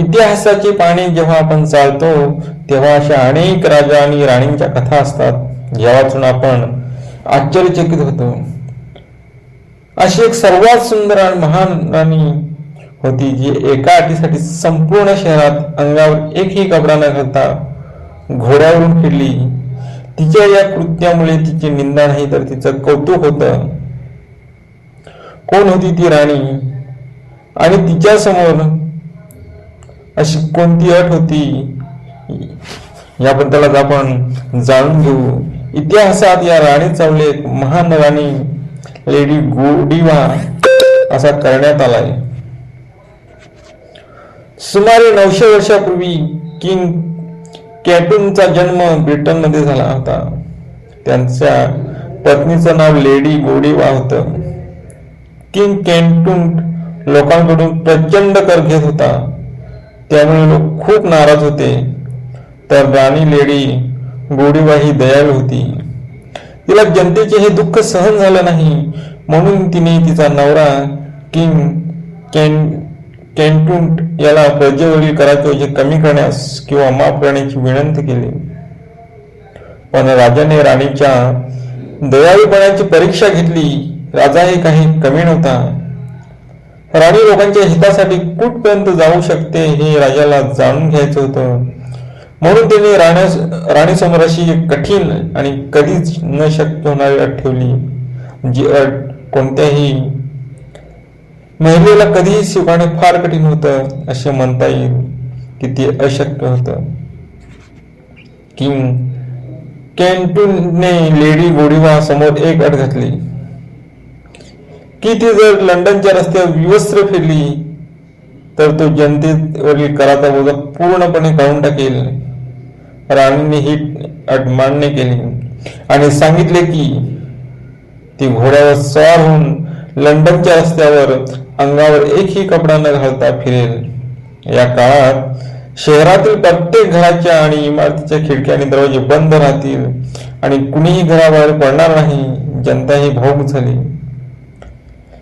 इतिहासाची पाणी जेव्हा आपण चालतो तेव्हा अशा अनेक राजा आणि राणींच्या कथा असतात. या वाचून आपण आश्चर्यचकित होतो. अशी एक सर्वात सुंदर आणि महान राणी होती जी एका अटीसाठी संपूर्ण शहरात अंगावर एकही कपडा न घालता घोड्यावरून फिरली. तिच्या या कृत्यामुळे तिची निंदा नाही तर तिचं कौतुक होतं. कोण होती ती राणी? आणि तिच्या समोर अशी कोणती अट होती? याबद्दल आज आपण जाणून घेऊ. इतिहासात या राणी चावले महान राणी लेडी गोडीवा असा करण्यात आलाय. सुमारे नऊशे वर्षापूर्वी किंग कॅटूनचा जन्म ब्रिटनमध्ये झाला होता. त्यांच्या पत्नीचं नाव लेडी गोडीवा होतं. किंग कॅन्टून लोकांकडून प्रचंड कर घेत होता. त्यामुळे लोक खूप नाराज होते. तर राणी लेडी गोडीबाई दयाळ होती. तिला जनतेचे हे दुःख सहन झालं नाही. म्हणून तिने तिचा नवरा किंग कॅन कॅन्टून याला प्रजेवरील कराचे ओझे कमी करण्यास किंवा माफ करण्याची विनंती केली. पण राजाने राणीच्या दयाळूपणाची परीक्षा घेतली. राजा हे काही कमी नव्हता. राणी लोकांच्या हितासाठी कुठपर्यंत जाऊ शकते हे राजाला जाणून घ्यायचं होतं. म्हणून त्याने राण्यास राणी समोराशी कठीण आणि कधीच न शक्य होणारी अट ठेवली. जी अट कोणत्याही महिलेला कधीही स्वीकारणे फार कठीण होतं असे म्हणता येईल की ते अशक्य होतं. किंग कॅन्टूनने लेडी गोडीवा समोर एक अट घातली. की ती जर लंडनच्या रस्त्यावर विवस्त्र फिरली तर तो जनतेवरील कराचा बोजा पूर्णपणे काढून टाकेल. राणीने ही अट मान्य केली. आणि सांगितले की ती घोड्यावर स्वार होऊन लंडनच्या रस्त्यावर अंगावर एकही कपडा न घालता फिरेल. या काळात शहरातील प्रत्येक घराच्या आणि इमारतीच्या खिडक्या आणि दरवाजे बंद राहतील आणि कुणीही घराबाहेर पडणार नाही. जनता ही भाऊक झाली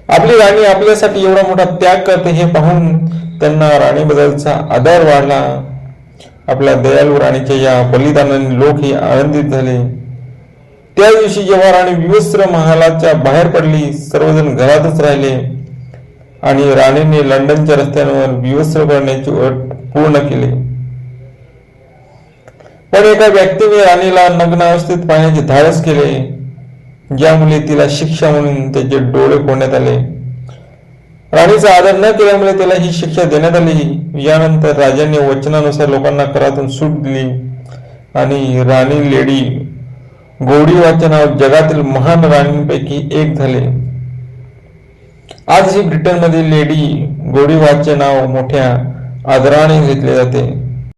आपली राणी आपल्यासाठी एवढा मोठा त्याग करते हे पाहून त्यांना राणीबद्दलचा आदर वाढला. आपल्या दयालू राणीच्या या बलिदानाने लोकही आनंदित झाले. त्या दिवशी जेव्हा राणी विवस्त्र महालाच्या बाहेर पडली सर्वजण घरातच राहिले आणि राणीने लंडनच्या रस्त्यांवर विवस्त्र करण्याची अट पूर्ण केली. पण एका व्यक्तीने राणीला नग्न अवस्थेत पाहण्याचे धाडस केले. ज्यामुळे तिला शिक्षा म्हणून त्याचे डोळे फोडण्यात आले. राणीचा आदर न केल्यामुळे त्याला ही शिक्षा देण्यात आली. यानंतर राजाने वचनानुसार लोकांना करातून सूट दिली. आणि राणी लेडी गौडी नाव जगातील महान राणींपैकी एक झाले. आजही ब्रिटनमध्ये लेडी गोडीवाचे नाव मोठ्या आदराने घेतले जाते.